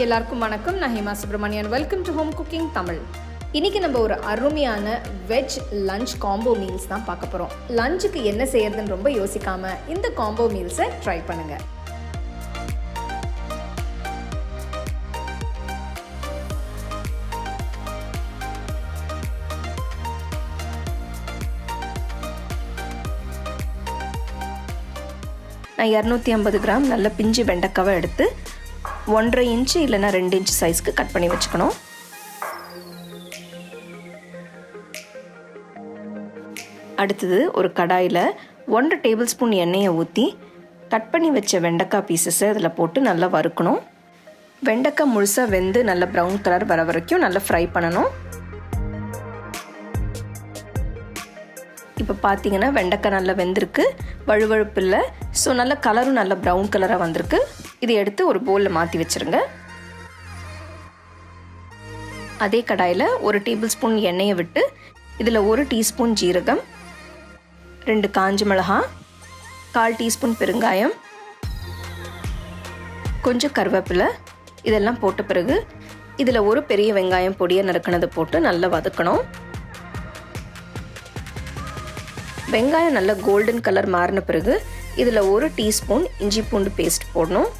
எல்லாருக்கும் வணக்கம். நான் Hema Subramanian welcome to home cooking Tamil இன்னைக்கு நம்ம ஒரு அருமையான வெஜ் லஞ்ச் காம்போ மீல்ஸ் தான் பார்க்க போகிறோம் லஞ்சுக்கு என்ன செய்யறதுன்னு ரொம்ப யோசிக்காம இந்த காம்போ மீல்ஸை ட்ரை பண்ணுங்க. நான் இரநூத்தி ஐம்பது கிராம் நல்ல பிஞ்சு வெண்டைக்காவை எடுத்து ஒன்றரை இன்ச்சு இல்லைன்னா ரெண்டு இன்ச்சு சைஸ்க்கு கட் பண்ணி வச்சுக்கணும். அடுத்தது ஒரு கடாயில் ஒன்றரை டேபிள் ஸ்பூன் எண்ணெயை ஊற்றி கட் பண்ணி வச்ச வெண்டைக்காய் பீசஸை அதில் போட்டு நல்லா வறுக்கணும். வெண்டைக்காய் முழுசாக வெந்து நல்ல ப்ரௌன் கலர் வர வரைக்கும் நல்லா ஃப்ரை பண்ணணும். இப்போ பார்த்தீங்கன்னா வெண்டைக்காய் நல்லா வெந்திருக்கு. வழுவழுப்பு இல்லை. ஸோ நல்ல கலரும் நல்ல ப்ரௌன் கலராக வந்திருக்கு. இதை எடுத்து ஒரு பவுலில் மாற்றி வச்சுருங்க. அதே கடாயில் ஒரு டேபிள் ஸ்பூன் எண்ணெயை விட்டு இதில் ஒரு டீஸ்பூன் ஜீரகம் ரெண்டு காஞ்ச மிளகா கால் டீஸ்பூன் பெருங்காயம் கொஞ்சம் கருவேப்பிலை இதெல்லாம் போட்ட பிறகு இதில் ஒரு பெரிய வெங்காயம் பொடியை நறுக்கினதை போட்டு நல்லா வதக்கணும். வெங்காயம் நல்லா கோல்டன் கலர் மாறின பிறகு இதில் ஒரு டீஸ்பூன் இஞ்சி பூண்டு பேஸ்ட் போடணும்.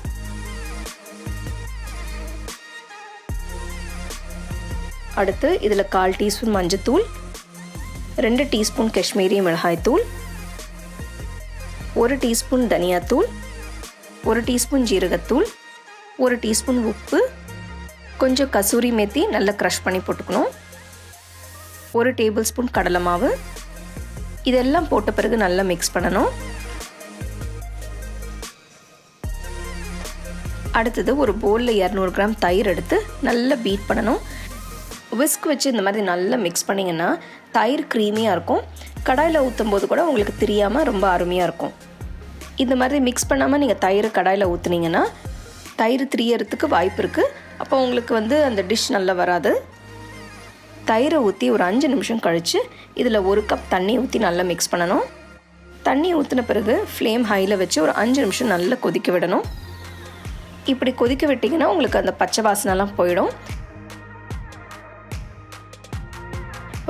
அடுத்து இதில் கால் டீஸ்பூன் மஞ்சத்தூள் ரெண்டு டீஸ்பூன் காஷ்மீரி மிளகாய்த்தூள் ஒரு டீஸ்பூன் தனியாத்தூள் ஒரு டீஸ்பூன் ஜீரகத்தூள் ஒரு டீஸ்பூன் உப்பு கொஞ்சம் கசூரி மேத்தி நல்லா க்ரஷ் பண்ணி போட்டுக்கணும். ஒரு டேபிள் ஸ்பூன் கடலை மாவு. இதெல்லாம் போட்ட பிறகு நல்லா மிக்ஸ் பண்ணணும். அடுத்தது ஒரு பவுலில் இரநூறு கிராம் தயிர் எடுத்து நல்லா பீட் பண்ணணும். விஸ்க் வச்சு இந்த மாதிரி நல்லா மிக்ஸ் பண்ணிங்கன்னா தயிர் க்ரீமியாக இருக்கும். கடாயில் ஊற்றும் போது கூட உங்களுக்கு தெரியாமல் ரொம்ப அருமையாக இருக்கும். இந்த மாதிரி மிக்ஸ் பண்ணாமல் நீங்கள் தயிர் கடாயில் ஊற்றுனீங்கன்னா தயிர் திரியறதுக்கு வாய்ப்பு இருக்குது அப்போ உங்களுக்கு வந்து அந்த டிஷ் நல்லா வராது. தயிரை ஊற்றி ஒரு அஞ்சு நிமிஷம் கழித்து இதில் ஒரு கப் தண்ணி ஊற்றி நல்லா மிக்ஸ் பண்ணணும். தண்ணி ஊற்றின பிறகு ஃப்ளேம் ஹையில் வச்சு ஒரு அஞ்சு நிமிஷம் நல்லா கொதிக்க விடணும். இப்படி கொதிக்க விட்டிங்கன்னா உங்களுக்கு அந்த பச்சை வாசனைலாம் போயிடும்.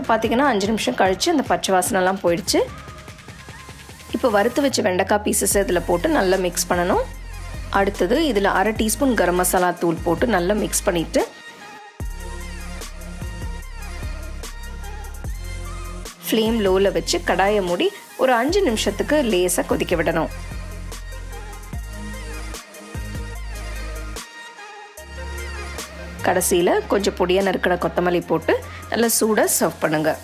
இப்போ பார்த்தீங்கன்னா அஞ்சு நிமிஷம் கழித்து அந்த பச்சை வாசனைலாம் போயிடுச்சு. இப்போ வறுத்து வச்ச வெண்டைக்காய் பீசஸ் இதில் போட்டு நல்லா மிக்ஸ் பண்ணணும். அடுத்தது இதில் அரை டீஸ்பூன் கரம் மசாலா தூள் போட்டு நல்லா மிக்ஸ் பண்ணிவிட்டு ஃப்ளேம் லோவில் வச்சு கடாயை மூடி ஒரு அஞ்சு நிமிஷத்துக்கு லேசாக கொதிக்க விடணும். கடைசியில் கொஞ்சம் பொடியாக நறுக்கிற கொத்தமல்லி போட்டு நல்லா சூடாக சர்வ் பண்ணுங்கள்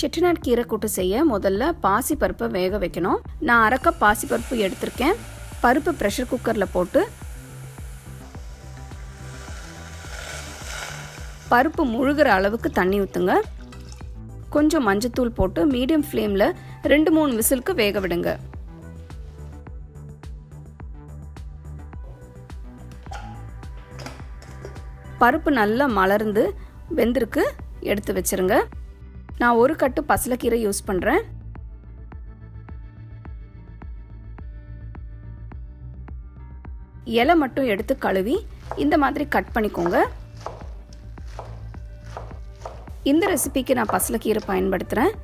செட்டிநாட் கீரை கூட்டு செய்ய முதல்ல பாசி பருப்பை வேக வைக்கணும். நான் அரை கப் பாசி பருப்பு எடுத்திருக்கேன். பருப்பு ப்ரெஷர் குக்கரில் போட்டு பருப்பு முழுகிற அளவுக்கு தண்ணி ஊற்றுங்க கொஞ்சம் மஞ்சத்தூள் போட்டு மீடியம் ஃப்ளேமில் ரெண்டு மூணு விசிலுக்கு வேக விடுங்க. பருப்பு நல்லா மலர்ந்து வெந்திருக்கு எடுத்து வச்சிருங்க. நான் ஒரு கட்டு பசலக்கீரை யூஸ் பண்ணுறேன் இலை மட்டும் எடுத்து கழுவி இந்த மாதிரி கட் பண்ணிக்கோங்க. இந்த ரெசிபிக்கு நான் பசலக்கீரை பயன்படுத்துகிறேன்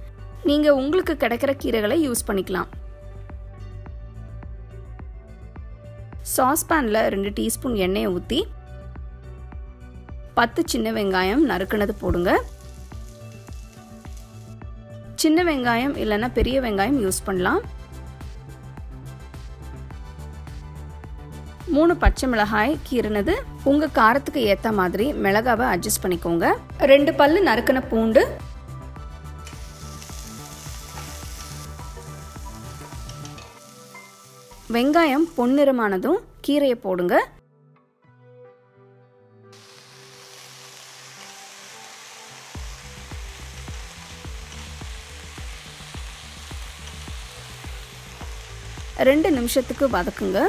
நீங்கள் உங்களுக்கு கிடைக்கிற கீரைகளை யூஸ் பண்ணிக்கலாம். சாஸ்பேனில் ரெண்டு டீஸ்பூன் எண்ணெயை ஊற்றி பத்து சின்ன வெங்காயம் நறுக்குனது போடுங்க. சின்ன வெங்காயம் இல்லைன்னா பெரிய வெங்காயம் யூஸ் பண்ணலாம். மூணு பச்சை மிளகாய் கீறினது. உங்கள் காரத்துக்கு ஏற்ற மாதிரி மிளகாவை அட்ஜஸ்ட் பண்ணிக்கோங்க. ரெண்டு பல்லு நறுக்கின பூண்டு. வெங்காயம் பொன்னிறமானதும் கீரையை போடுங்க. ரெண்டு நிமிஷத்துக்கு வதக்குங்க.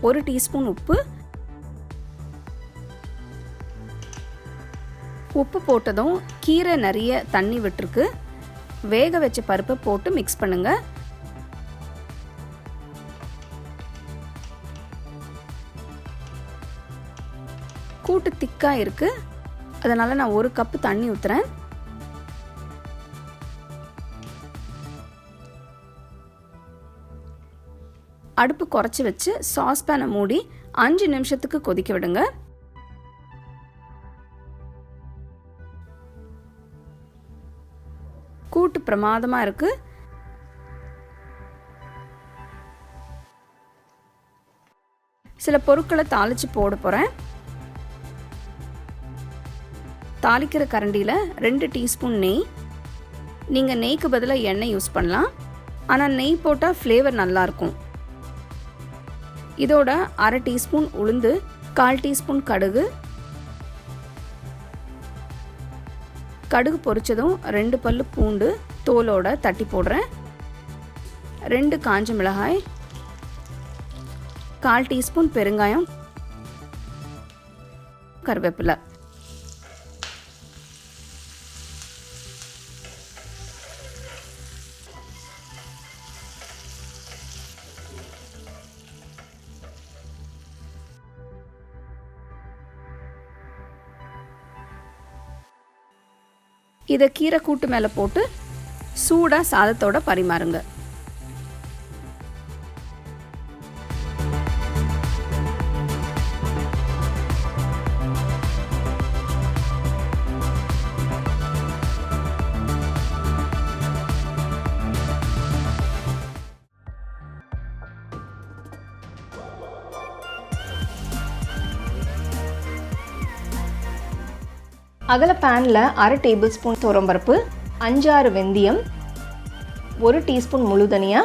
ஒரு டீஸ்பூன் உப்பு. உப்பு போட்டதும் கீரை நிறைய தண்ணி விட்டுருக்கு. வேக வச்ச பருப்பை போட்டு மிக்ஸ் பண்ணுங்க. கூட்டு திக்காக இருக்குது அதனால் நான் ஒரு கப்பு தண்ணி ஊற்றுறேன் அடுப்பு குறைச்சி வச்சு சாஸ்பேனை மூடி அஞ்சு நிமிஷத்துக்கு கொதிக்க விடுங்க. கூட்டு பிரமாதமாக இருக்குது சில பொருட்களை தாளித்து போட போகிறேன் தாளிக்கிற கரண்டியில் ரெண்டு டீஸ்பூன் நெய். நீங்கள் நெய்க்கு பதிலாக எண்ணெய் யூஸ் பண்ணலாம். ஆனால் நெய் போட்டால் ஃப்ளேவர் நல்லாயிருக்கும் இதோட அரை டீஸ்பூன் உளுந்து கால் டீஸ்பூன் கடுகு. கடுகு பொரிச்சதும் ரெண்டு பல்லு பூண்டு தோலோட தட்டி போடுறேன். ரெண்டு காஞ்ச மிளகாய் கால் டீஸ்பூன் பெருங்காயம் கருவேப்பிலை. இதை கீரை கூட்டு மேலே போட்டு சூடாக சாதத்தோட பரிமாறுங்க. அகல பேனில் அரை டேபிள் ஸ்பூன் துவரம்பருப்பு அஞ்சாறு வெந்தயம் ஒரு டீஸ்பூன் முழு தனியா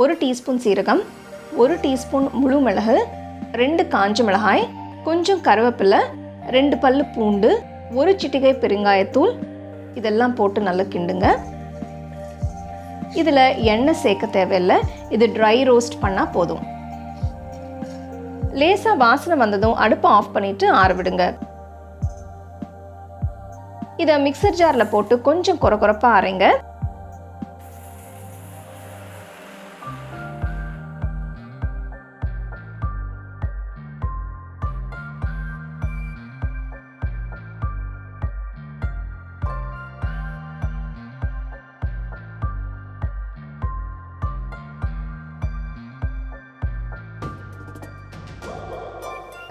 ஒரு டீஸ்பூன் சீரகம் ஒரு டீஸ்பூன் முழு மிளகு ரெண்டு காஞ்ச மிளகாய் கொஞ்சம் கருவேப்பிலை ரெண்டு பல் பூண்டு ஒரு சிட்டிகை பெருங்காயத்தூள். இதெல்லாம் போட்டு நல்லா கிண்டுங்க. இதில் எண்ணெய் சேர்க்க தேவையில்லை. இது ட்ரை ரோஸ்ட் பண்ணால் போதும். லேசாக வாசனை வந்ததும் அடுப்பை ஆஃப் பண்ணிவிட்டு ஆற விடுங்க. இதை மிக்சர் ஜாரில் போட்டு கொஞ்சம் குறை குறைப்பாக அரைங்க.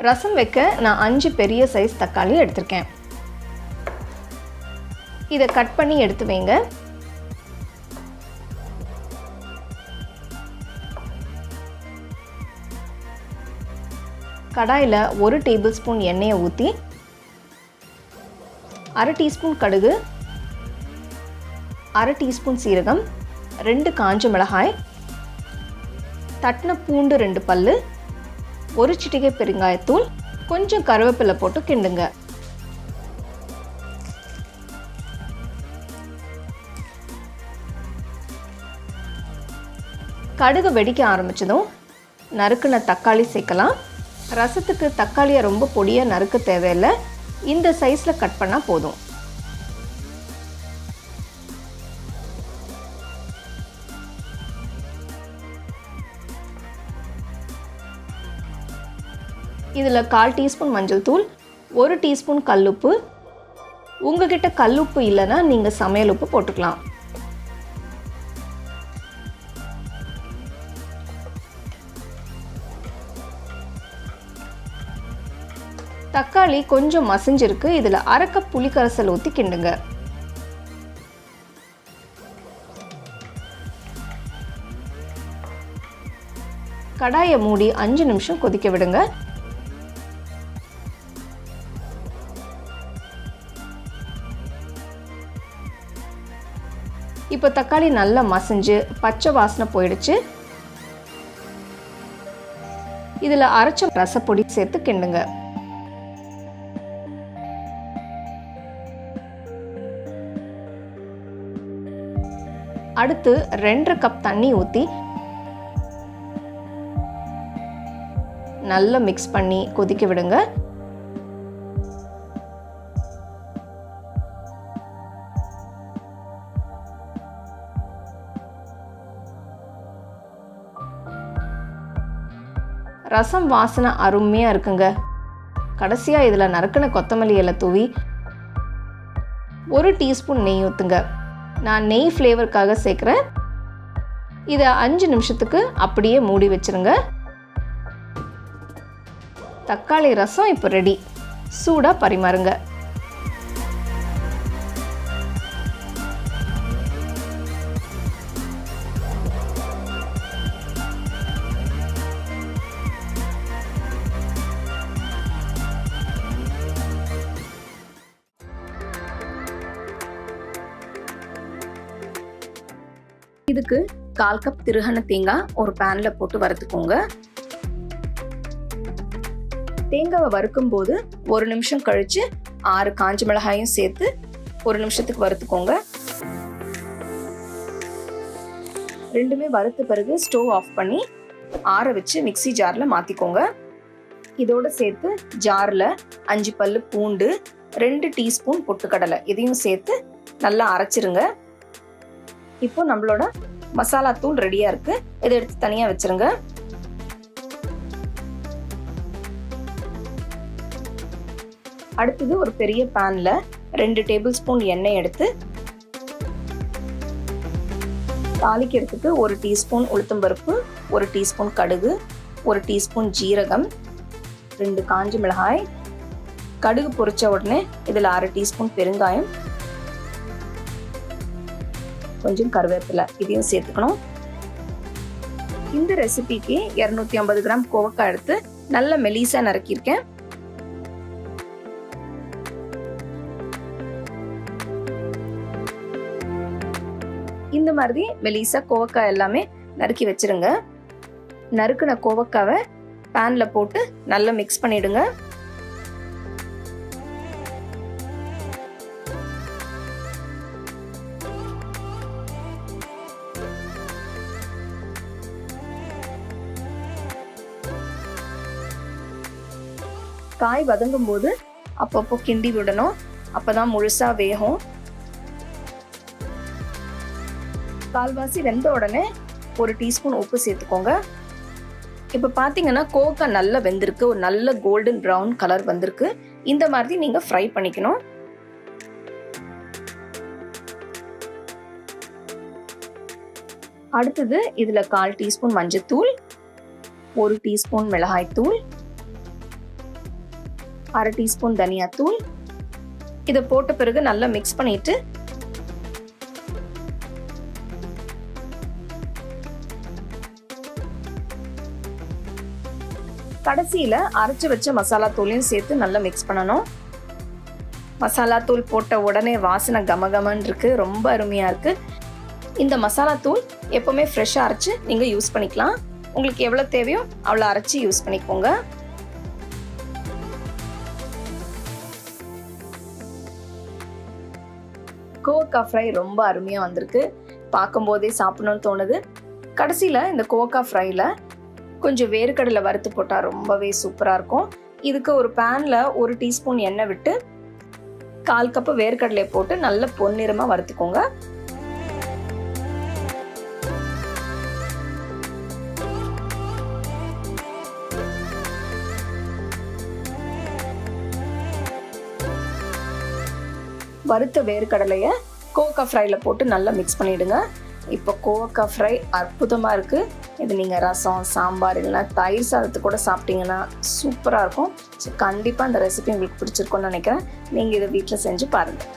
ரசம் வைக்க நான் அஞ்சு பெரிய சைஸ் தக்காளி எடுத்திருக்கேன். இதை கட் பண்ணி எடுத்து வைங்க. கடாயில் ஒரு டேபிள் ஸ்பூன் எண்ணெயை ஊற்றி அரை டீஸ்பூன் கடுகு அரை டீஸ்பூன் சீரகம் ரெண்டு காஞ்ச மிளகாய் தட்டின பூண்டு ரெண்டு பல் ஒரு சிட்டிகை பெருங்காயத்தூள் கொஞ்சம் கருவேப்பிலை போட்டு கிண்டுங்க. கடுகு வெடிக்க ஆரம்பிச்சதும் நறுக்குன தக்காளி சேர்க்கலாம். ரசத்துக்கு தக்காளியை ரொம்ப பொடியாக நறுக்க தேவையில்லை. இந்த சைஸில் கட் பண்ணால் போதும். இதில் கால் டீஸ்பூன் மஞ்சள் தூள் ஒரு டீஸ்பூன் கல்லுப்பு. உங்ககிட்ட கல்லுப்பு இல்லைன்னா நீங்கள் சமையல் உப்பு போட்டுக்கலாம். தக்காளி கொஞ்சம் மசிஞ்சிருக்கு. இதில் அரை கப் புளிக்கரைசல் ஊற்றி கிண்டுங்க. கடாயை மூடி அஞ்சு நிமிஷம் கொதிக்க விடுங்க. இப்போ தக்காளி நல்லா மசிஞ்சு பச்சை வாசனை போயிடுச்சு. இதில் அரைச்ச ரசப்பொடி சேர்த்து கிண்டுங்க. அடுத்து ரெண்டரை கப் தண்ணி ஊற்றி நல்லா மிக்ஸ் பண்ணி கொதிக்க விடுங்க. ரசம் வாசனை அருமையாக இருக்குங்க. கடைசியாக இதில் நறுக்கின கொத்தமல்லி இலை தூவி ஒரு டீஸ்பூன் நெய் ஊற்றுங்க நான் நெய் ஃப்ளேவருக்காக சேர்க்குறேன். இதை அஞ்சு நிமிஷத்துக்கு அப்படியே மூடி வச்சிருங்க. தக்காளி ரசம் இப்போ ரெடி சூடாக பரிமாறுங்க. இதுக்கு கால் கப் திருகன தேங்காய் ஒரு பேனில் போட்டு வறுத்துக்கோங்க. தேங்காவை வறுக்கும் போது ஒரு நிமிஷம் கழித்து ஆறு காஞ்ச மிளகாயும் சேர்த்து ஒரு நிமிஷத்துக்கு வறுத்துக்கோங்க. ரெண்டுமே வறுத்த பிறகு ஸ்டோவ் ஆஃப் பண்ணி ஆற வச்சு மிக்ஸி ஜாரில் மாற்றிக்கோங்க இதோட சேர்த்து ஜாரில் அஞ்சு பல்லு பூண்டு ரெண்டு டீஸ்பூன் பொட்டுக்கடலை இதையும் சேர்த்து நல்லா அரைச்சிருங்க. இப்போ நம்மளோட மசாலா தூள் ரெடியா இருக்கு. இதை எடுத்து தனியா வச்சிருங்க. அடுத்தது ஒரு பெரிய பேன்ல ரெண்டு டேபிள் ஸ்பூன் எண்ணெய் எடுத்து தாளிக்கிறதுக்கு ஒரு டீஸ்பூன் உளுத்தம்பருப்பு ஒரு டீஸ்பூன் கடுகு ஒரு டீஸ்பூன் ஜீரகம் ரெண்டு காஞ்சி மிளகாய். கடுகு பொரிச்ச உடனே இதில் அரை டீஸ்பூன் பெருங்காயம். கொஞ்சம் கருவேப்பிலை இதையும் சேர்த்துக்கணும். இந்த ரெசிபிக்கு இரநூத்தி ஐம்பது கிராம் கோவக்காய் எடுத்து நல்ல மெலிசா நறுக்கியிருக்கேன். இந்த மாதிரி மெலிசா கோவக்காய் எல்லாமே நறுக்கி வச்சிருங்க. நறுக்குன கோவக்காவை பேன்ல போட்டு நல்லா மிக்ஸ் பண்ணிடுங்க. காய் வதங்கும் போது அப்பப்போ கிண்டி விடணும். அப்பதான் முழுசா வேகும். கால்வாசி வெந்த உடனே ஒரு டீஸ்பூன் உப்பு சேர்த்துக்கோங்க. இப்போ பார்த்தீங்கன்னா கோக்கா நல்லா வெந்திருக்கு. ஒரு நல்ல கோல்டன் ப்ரௌன் கலர் வந்திருக்கு. இந்த மாதிரி நீங்கள் ஃப்ரை பண்ணிக்கணும். அடுத்தது இதில் கால் டீஸ்பூன் மஞ்சத்தூள் ஒரு டீஸ்பூன் மிளகாய்த்தூள் அரை டீஸ்பூன் தனியாத்தூள் இதை போட்ட பிறகு நல்லா மிக்ஸ் பண்ணிட்டு கடைசியில் அரைச்சி வச்ச மசாலா தூளையும் சேர்த்து நல்லா மிக்ஸ் பண்ணணும். மசாலா தூள் போட்ட உடனே வாசனை கமகமன் இருக்கு ரொம்ப அருமையா இருக்கு. இந்த மசாலா தூள் எப்பவுமே ஃப்ரெஷ்ஷாக அரைச்சு நீங்கள் யூஸ் பண்ணிக்கலாம். உங்களுக்கு எவ்வளோ தேவையோ அவ்வளோ அரைச்சி யூஸ் பண்ணிக்கோங்க. கோவக்கா ஃப்ரை ரொம்ப அருமையாக வந்திருக்கு. பார்க்கும்போதே சாப்பிடணும்னு தோணுது. கடைசியில் இந்த கோவக்கா ஃப்ரையில் கொஞ்சம் வேர்க்கடலை வறுத்து போட்டால் ரொம்பவே சூப்பராக இருக்கும். இதுக்கு ஒரு பேனில் ஒரு டீஸ்பூன் எண்ணெய் விட்டு கால் கப்பு வேர்க்கடலையை போட்டு நல்ல பொன்னிறமாக வறுத்துக்கோங்க. வறுத்த வேர்க்கடலையை கோவக்காய் ஃப்ரையில் போட்டு நல்லா மிக்ஸ் பண்ணிவிடுங்க இப்போ கோவக்காய் ஃப்ரை அற்புதமாக இருக்குது இது நீங்கள் ரசம் சாம்பார் இல்லைன்னா தயிர் சாதத்து கூட சாப்பிட்டீங்கன்னா சூப்பராக இருக்கும். ஸோ கண்டிப்பாக அந்த ரெசிபி உங்களுக்கு பிடிச்சிருக்கும்னு நினைக்கிறேன். நீங்கள் இதை வீட்டில் செஞ்சு பாருங்கள்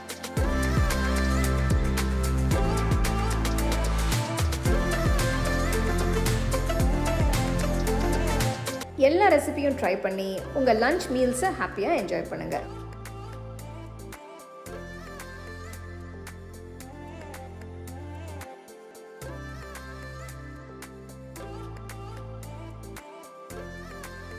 எல்லா ரெசிபியும் ட்ரை பண்ணி உங்கள் லன்ச் மீல்ஸை ஹாப்பியாக என்ஜாய் பண்ணுங்கள்